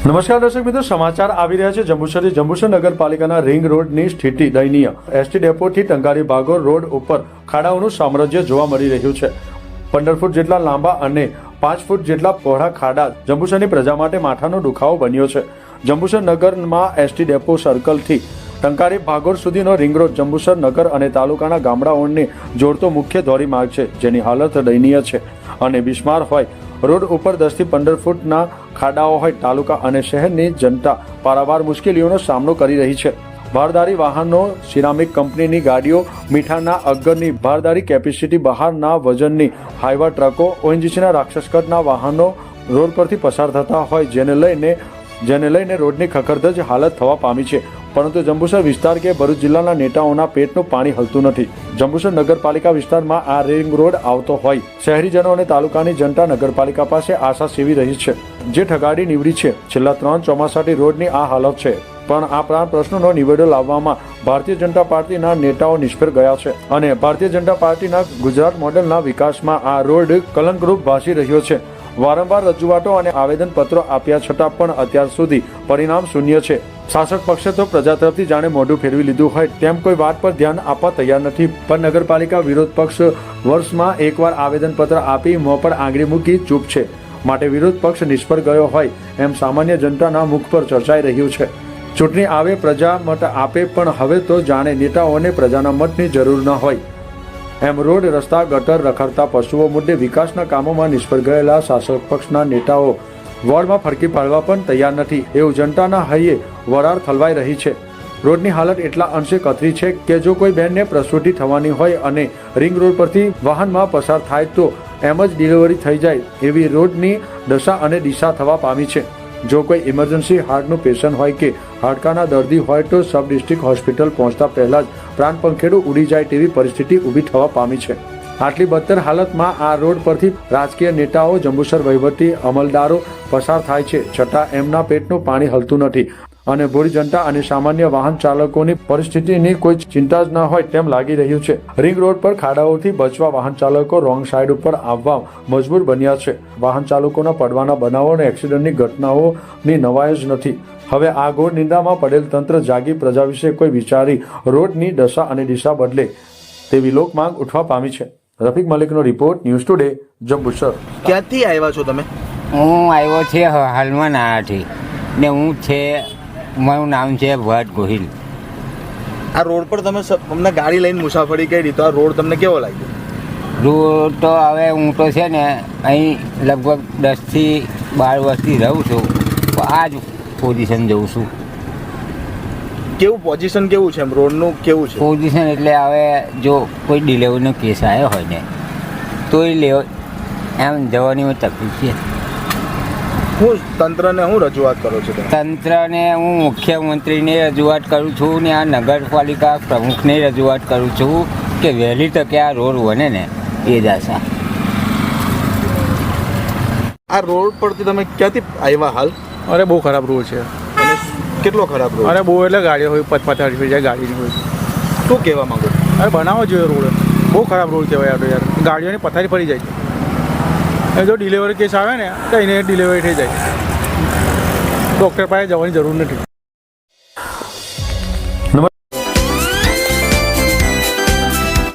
નમસ્કાર દર્શક મિત્રો, સમાચાર આવી રહ્યા છે. જંબુસરથી જંબુસર નગરપાલિકાના રિંગ રોડની સ્થિતિ દયનીય. એસટી ડેપોથી ટંકારી ભાગોર રોડ ઉપર ખાડાઓનું સામ્રાજ્ય જોવા મળી રહ્યું છે. પંદર ફૂટ જેટલા લાંબા અને પાંચ ફૂટ જેટલા પહોળા ખાડા જંબુસરની પ્રજા માટે માથાનો દુખાવો બન્યો છે. જંબુસર નગરમાં એસટી ડેપો સર્કલથી ટંકારી ભાગોર સુધીનો રિંગ રોડ જંબુસર નગર અને તાલુકાના ગામડાઓને જોડતો મુખ્ય ધોરીમાર્ગ છે, જેની હાલત દયનીય છે અને બિસ્માર હોય રોડ ઉપર દસથી પંદર ફૂટના ખાડાઓ હોય તાલુકા અને શહેરની જનતા પારાવાર મુશ્કેલીઓનો સામનો કરી રહી છે. ભારદારી વાહનો, સિરામિક કંપનીની ગાડીઓ, મીઠાના અગરની ભારદારી કેપેસિટી બહારના વજનની હાઈવા ટ્રકો, ઓએનજીસીના રાક્ષસકટના વાહનો રોડ પરથી પસાર થતા હોય, જેને લઈને જેને લઈને રોડની ખખડધજ હાલત થવા પામી છે. પરંતુ જંબુસર વિસ્તાર કે ભરૂચ જિલ્લાના નેતાઓના પેટનું પાણી હલતું નથી. જંબુસર નગરપાલિકા વિસ્તારમાં આ રિંગ રોડ આવતો હોય. શહેરીજનો અને તાલુકાની જનતા નગરપાલિકા પાસે આશા સેવી રહી છે, જે ઠગાડી નીવડી છે. છેલ્લા ત્રણ ચોમાસાથી રોડની આ હાલત છે. પણ આ પ્રાણ પ્રશ્નોનો નિવેડો લાવવામાં ભારતીય જનતા પાર્ટીના નેતાઓ નિષ્ફળ ગયા છે અને ભારતીય જનતા પાર્ટીના ગુજરાત મોડેલના વિકાસમાં આ રોડ કલંકરૂપ ભાસી રહ્યો છે. વારંવાર રજૂઆતો અને આવેદનપત્રો આપ્યા છતાં પણ અત્યાર સુધી પરિણામ શૂન્ય છે. શાસક પક્ષે તો પ્રજા તરફથી જાણે મોઢું ફેરવી લીધું હોય તેમ કોઈ વાત પર ધ્યાન આપવા તૈયાર નથી. પણ નગરપાલિકા વિરોધ પક્ષ વર્ષમાં એકવાર આવેદનપત્ર આપી મોં પર આંગળી મૂકી ચૂપ છે. માટે વિરોધ પક્ષ નિષ્ફળ ગયો હોય એમ સામાન્ય જનતાના મુખ પર ચર્ચાઈ રહ્યું છે. ચૂંટણી આવે, પ્રજા મત આપે, પણ હવે તો જાણે નેતાઓને પ્રજાના મતની જરૂર ન હોય. એમ રોડ રસ્તા, ગટર રખડતા પશુઓ મુદ્દે વિકાસના કામોમાં નિષ્ફળ ગયેલા શાસક પક્ષના નેતાઓ વોર્ડમાં ફરકી પાડવા પણ તૈયાર નથી. એવું જનતાના હૈયે વરાળ થલવાઈ રહી છે. રોડની હાલત એટલા અંશે કથરી છે કે જો કોઈ બેનને પ્રસૂતિ થવાની હોય અને રિંગ રોડ પરથી વાહનમાં પસાર થાય તો એમ જ ડિલિવરી થઈ જાય એવી રોડની દશા અને દિશા થવા પામી છે. જો કોઈ ઇમરજન્સી હાર્ટનું પેશન્ટ હોય કે હાડકાના દર્દી હોય તો સબ ડિસ્ટ્રિક્ટ હોસ્પિટલ પહોંચતા પહેલા જ પ્રાણ પંખેડું ઉડી જાય તેવી પરિસ્થિતિ ઊભી થવા પામી છે. આટલી બદતર હાલતમાં આ રોડ પરથી રાજકીય નેતાઓ, જંબુસર વહીવટી, અમલદારો પસાર થાય છે, છતાં એમના પેટનું પાણી હલતું નથી. અને ભોળી જનતા અને સામાન્ય વાહન ચાલકોની પરિસ્થિતિની કોઈ ચિંતા જ ન હોય તેમ લાગી રહ્યું છે. રિંગ રોડ પર ખાડાઓથી બચવા વાહન ચાલકો રોંગ સાઈડ ઉપર આવવા મજબૂર બન્યા છે. વાહન ચાલકોના પડવાના બનાવો અને એક્સિડન્ટની ઘટનાઓની નવાય જ નથી. હવે આ ઘોર નિંદામાં પડેલ તંત્ર જાગી પ્રજા વિશે કોઈ વિચારી રોડની દશા અને દિશા બદલે તેવી લોક માંગ ઉઠવા પામી છે. રફીક મલિકનો રિપોર્ટ ન્યૂઝ ટુડે જંબુસર. ક્યાંથી આવ્યા છો તમે? હું આવ્યો છે હાલમાં નાણાથી. ને હું છે મારું નામ છે ભટ્ટ ગોહિલ. આ રોડ પર તમે તમને ગાડી લઈને મુસાફરી કરી તો આ રોડ તમને કેવો લાગ્યો? રોડ તો હવે હું તો છે ને અહીં લગભગ દસથી બાર વર્ષથી રહું છું. તો આ જ પોઝિશન જઉં છું. કેવું પોઝિશન કેવું છે? એમ રોડનું કેવું છે? પોઝિશન એટલે હવે જો કોઈ ડિલેવરીનો કેસ આવ્યો હોય ને તો એ લેવ એમ જવાની તકલીફ છે? હું તંત્રને હું રજૂઆત કરું છું? તંત્રને હું મુખ્યમંત્રીને રજૂઆત કરું છું ને આ નગરપાલિકા પ્રમુખને રજૂઆત કરું છું કે વહેલી તકે આ રોડ બને ને એ જ આશા આ રોડ પરથી તમે ક્યાંથી આવ્યા હાલ? અરે બહુ ખરાબ રોડ છે. અને કેટલો ખરાબ રોડ? અરે બહુ એટલે ગાડીઓ હોય પચ પચાસ થઈ જાય ગાડીની હોય. શું કહેવા માંગો? અરે બનાવવો જોઈએ રોડ. બહુ ખરાબ રોડ કહેવાય આપણે યાર. ગાડીઓની પથારી પડી જાય. છે એ જો ડિલિવરી કેસ આવે ને તો એને ડિલિવરી થઈ જાય. ડૉક્ટર પાસે જવાની જરૂર નથી.